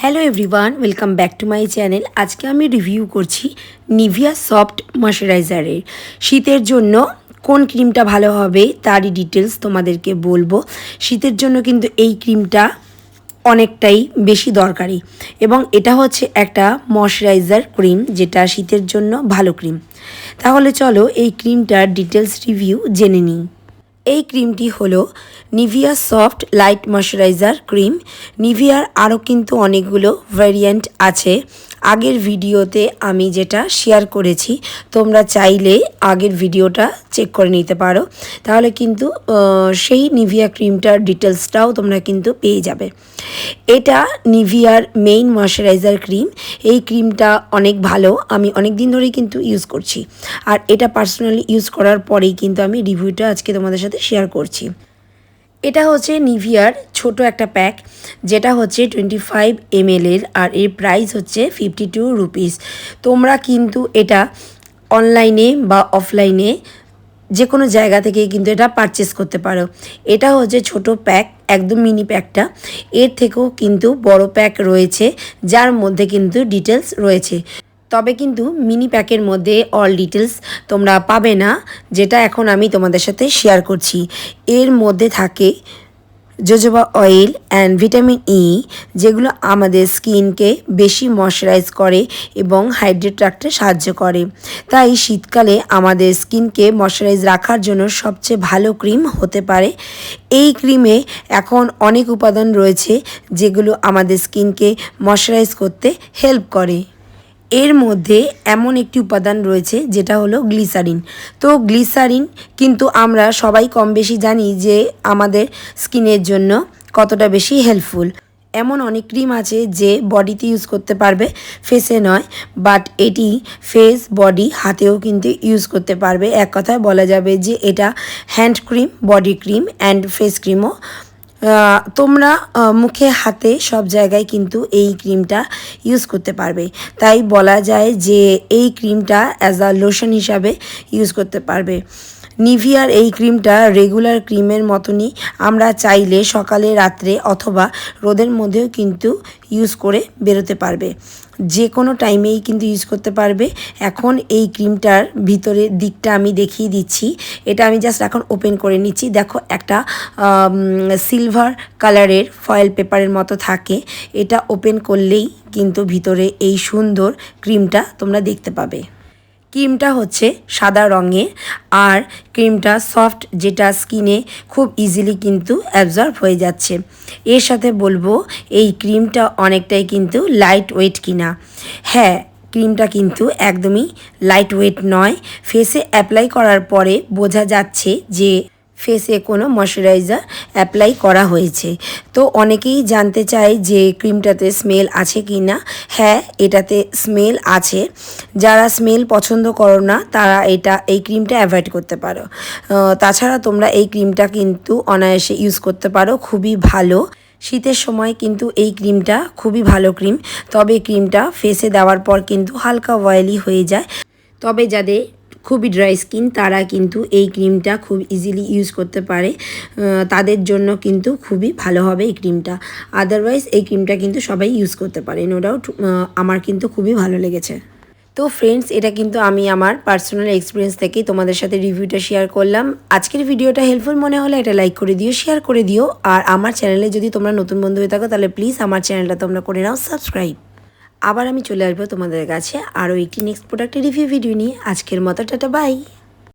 Hello everyone welcome back to my channel আজকে আমি review করছি নিভিয়া সফট ময়শ্চারাইজারের শীতের জন্য কোন ক্রিমটা ভালো হবে তারই ডিটেলস তোমাদেরকে বলব। শীতের জন্য কিন্তু এই ক্রিমটা অনেকটাই বেশি দরকারি। এবং এটা হচ্ছে একটা ময়শ্চারাইজার ক্রিম যেটা শীতের জন্য ভালো ক্রিম তাহলে চলো এই ক্রিমটার ডিটেলস রিভিউ জেনে নিই। এই ক্রিমটি হল Nivea soft light moisturiser cream. নিভিয়ার আরও কিন্তু অনেকগুলো ভ্যারিয়েন্ট আছে। আগের ভিডিওতে আমি যেটা শেয়ার করেছি, তোমরা চাইলে আগের ভিডিওটা চেক করে নিতে পারো। তাহলে কিন্তু সেই নিভিয়া ক্রিমটার ডিটেলসটাও তোমরা কিন্তু পেয়ে যাবে। এটা নিভিয়ার মেইন ময়শ্চারাইজার ক্রিম এই ক্রিমটা অনেক ভালো। আমি অনেক দিন ধরেই কিন্তু ইউজ করছি। আর এটা পার্সোনালি ইউজ করার পরেই কিন্তু আমি রিভিউটা আজকে তোমাদের সাথে শেয়ার করছি। এটা হচ্ছে নিভিয়ার ছোট একটা প্যাক, যেটা হচ্ছে টোয়েন্টি ফাইভ এর আর এর প্রাইস হচ্ছে ফিফটি টু রুপিস তোমরা কিন্তু এটা অনলাইনে বা অফলাইনে যে কোনো জায়গা থেকে কিন্তু এটা পারচেস করতে পারো। এটা হচ্ছে ছোট প্যাক, একদম মিনি প্যাকটা। এর থেকেও কিন্তু বড় প্যাক রয়েছে, যার মধ্যে কিন্তু ডিটেলস রয়েছে। তবে কিন্তু মিনি প্যাকের মধ্যে অল ডিটেলস তোমরা পাবে না, যেটা এখন আমি তোমাদের সাথে শেয়ার করছি। এর মধ্যে থাকে jojoba oil and vitamin E যেগুলো আমাদের স্কিনকে বেশি ময়শ্চারাইজ করে এবং হাইড্রেট রাখতে সাহায্য করে। তাই শীতকালে আমাদের স্কিনকে ময়শ্চারাইজ রাখার জন্য সবচেয়ে ভালো ক্রিম হতে পারে। এই ক্রিমে এখন অনেক উপাদান রয়েছে, যেগুলো আমাদের স্কিনকে ময়শ্চারাইজ করতে হেল্প করে। এর মধ্যে এমন একটি উপাদান রয়েছে যেটা হলো গ্লিসারিন। তো গ্লিসারিন কিন্তু আমরা সবাই কম বেশি জানি যে আমাদের স্কিনের জন্য কতটা বেশি হেল্পফুল। এমন অনেক ক্রিম আছে যে বডিতে ইউজ করতে পারবে, ফেসে নয়, বাট এটি ফেস, বডি, হাতেও কিন্তু ইউজ করতে পারবে। এক কথায় বলা যাবে যে এটা hand cream, body cream, and face ক্রিমও তোমরা মুখে, হাতে সব জায়গায় কিন্তু এই ক্রিমটা ইউজ করতে পারবে। তাই বলা যায় যে এই ক্রিমটা অ্যাজ আ লোশন হিসাবে ইউজ করতে পারবে। নিভিয়ার এই ক্রিমটা রেগুলার ক্রিমের মতনই আমরা চাইলে সকালে, রাত্রে অথবা রোদের মধ্যেও কিন্তু ইউজ করে বেরোতে পারবে। যে কোনো টাইমেই কিন্তু ইউজ করতে পারবে। এখন এই ক্রিমটার ভিতরের দিকটা আমি দেখিয়ে দিচ্ছি। এটা আমি জাস্ট এখন ওপেন করে নিচ্ছি। দেখো একটা সিলভার কালারের ফয়েল পেপারের মতো থাকে। এটা ওপেন করলেই কিন্তু ভিতরে এই সুন্দর ক্রিমটা তোমরা দেখতে পাবে। ক্রিমটা হচ্ছে সাদা রঙে আর ক্রিমটা সফট, যেটা স্কিনে খুব ইজিলি কিন্তু অ্যাবজর্ব হয়ে যাচ্ছে। এর সাথে বলব, এই ক্রিমটা অনেকটাই কিন্তু লাইট ওয়েট কিনা। হ্যাঁ ক্রিমটা কিন্তু একদমই লাইট ওয়েট নয় ফেসে অ্যাপ্লাই করার পরে বোঝা যাচ্ছে যে ফেসে কোনো ময়শ্চারাইজার অ্যাপ্লাই করা হয়েছে। তো অনেকেই জানতে চায় যে ক্রিমটাতে স্মেল আছে কি না হ্যাঁ এটাতে স্মেল আছে। যারা স্মেল পছন্দ করো না, তারা এটা, এই ক্রিমটা অ্যাভয়েড করতে পারো। তাছাড়া তোমরা এই ক্রিমটা কিন্তু অনায়াসে ইউজ করতে পারো, খুবই ভালো। শীতের সময় কিন্তু এই ক্রিমটা খুবই ভালো ক্রিম। তবে ক্রিমটা ফেসে দেওয়ার পর কিন্তু হালকা অয়েলি হয়ে যায়। তবে যাদের খুবই ড্রাই স্কিন তারা কিন্তু এই ক্রিমটা খুব ইজিলি ইউজ করতে পারে। তাদের জন্য কিন্তু খুবই ভালো হবে এই ক্রিমটা আদারওয়াইজ এই ক্রিমটা কিন্তু সবাই ইউজ করতে পারে নো ডাউট আমার কিন্তু খুবই ভালো লেগেছে। তো ফ্রেন্ডস এটা কিন্তু আমি আমার পার্সোনাল এক্সপিরিয়েন্স থেকেই তোমাদের সাথে রিভিউটা শেয়ার করলাম। আজকের ভিডিওটা হেল্পফুল মনে হলে এটা লাইক করে দিও শেয়ার করে দিও। আর আমার চ্যানেলে যদি তোমরা নতুন বন্ধু হয়ে থাকো, তাহলে প্লিজ আমার চ্যানেলটা তোমরা করে নাও সাবস্ক্রাইব আবার আমি চলে আসব তোমাদের কাছে আরও একটি নেক্সট প্রোডাক্টের রিভিউ ভিডিও নিয়ে। আজকের মতো, টাটা বাই